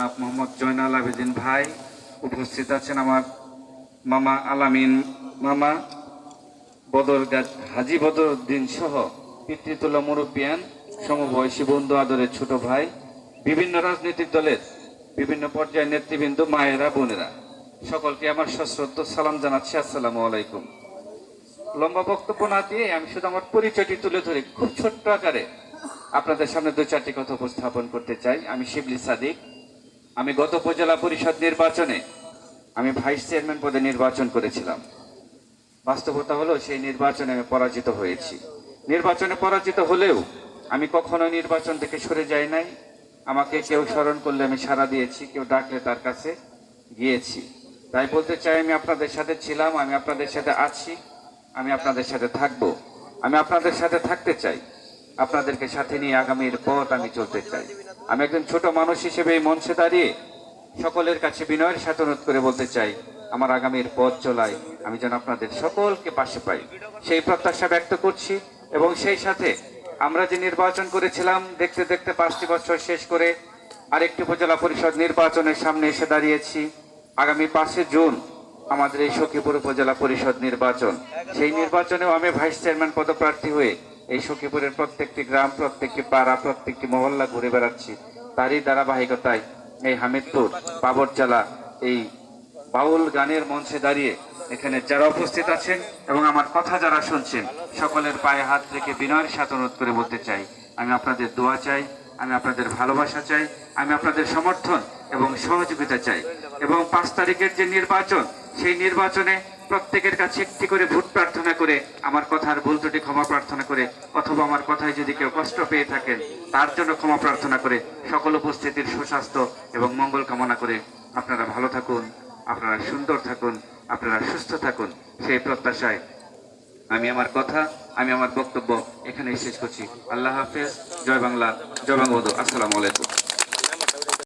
মোহাম্মদ জয়নাল আবেদিন ভাই উপস্থিত আছেন আমার মামা আলামিন, মামা বদর হাজি বদরউদ্দিন সহ পিতৃতুল্য মুরব্বিয়ান, সমবয়সী বন্ধু আদরের ছোট ভাই, বিভিন্ন রাজনৈতিক দলের বিভিন্ন পর্যায়ের নেতৃবৃন্দ, মায়েরা, বোনেরা। সকলকে আমার সশ্রদ্ধ সালাম জানাচ্ছি। আসসালামু আলাইকুম। লম্বা বক্তব্য না দিয়ে আমি শুধু আমার পরিচয়টি তুলে ধরে। খুব ছোট্ট আকারে আপনাদের সামনে দু চারটি কথা উপস্থাপন করতে চাই। আমি শিবলি সাদিক আমি গত উপজেলা পরিষদ নির্বাচনে আমি ভাইস চেয়ারম্যান পদে নির্বাচন করেছিলাম। বাস্তবতা হলো সেই নির্বাচনে আমি পরাজিত হয়েছি। নির্বাচনে পরাজিত হলেও আমি কখনো নির্বাচন থেকে সরে যাই নাই। আমাকে কেউ স্মরণ করলে আমি সাড়া দিয়েছি, কেউ ডাকলে তার কাছে গিয়েছি। তাই বলতে চাই, আমি আপনাদের সাথে ছিলাম, আমি আপনাদের সাথে আছি, আমি আপনাদের সাথে থাকব, আমি আপনাদের সাথে থাকতে চাই। আপনাদেরকে সাথে নিয়ে আগামীর পথ আমি চলতে চাই। আমি একজন ছোট মানুষ হিসেবে এই মঞ্চে দাঁড়িয়ে সকলের কাছে বিনয়ের সাথে অনুরোধ করে বলতে চাই, আমার আগামীর পথ চলায় আমি যেন আপনাদের সকলকে পাশে পাই। সেই প্রত্যাশা ব্যক্ত করছি এবং সেই সাথে আমরা যে নির্বাচন করেছিলাম, দেখতে দেখতে পাঁচটি বছর শেষ করে আরেকটি উপজেলা পরিষদ নির্বাচনের সামনে এসে দাঁড়িয়েছি। আগামী পাঁচে জুন আমাদের এই সখীপুর উপজেলা পরিষদ নির্বাচন। সেই নির্বাচনেও আমি ভাইস চেয়ারম্যান পদপ্রার্থী হয়ে এই সখীপুরের প্রত্যেকটি গ্রাম, প্রত্যেকটি পাড়া, প্রত্যেকটি মহল্লা ঘুরে বেড়াচ্ছি। তারই ধারাবাহিকতায় এই হামিদপুর পাবরচালা এই বাউল গানের মঞ্চে দাঁড়িয়ে এখানে যারা উপস্থিত আছেন এবং আমার কথা যারা শুনছেন, সকলের পায়ে হাত রেখে বিনয়ের সাথে অনুরোধ করে বলতে চাই, আমি আপনাদের দোয়া চাই, আমি আপনাদের ভালোবাসা চাই, আমি আপনাদের সমর্থন এবং সহযোগিতা চাই। এবং পাঁচ তারিখের যে নির্বাচন, সেই নির্বাচনে প্রত্যেকের কাছে একটি করে ভোট প্রার্থনা করে, আমার কথার ভুল ত্রুটি ক্ষমা প্রার্থনা করে, অথবা আমার কথায় যদি কেউ কষ্ট পেয়ে থাকেন, তার জন্য ক্ষমা প্রার্থনা করে, সকল উপস্থিতির সুস্বাস্থ্য এবং মঙ্গল কামনা করে আপনারা ভালো থাকুন, আপনারা সুন্দর থাকুন, আপনারা সুস্থ থাকুন, সেই প্রত্যাশায় আমি আমার কথা, আমি আমার বক্তব্য এখানেই শেষ করছি। আল্লাহ হাফেজ, জয় বাংলা, জয় বঙ্গবন্ধু আসসালামু আলাইকুম।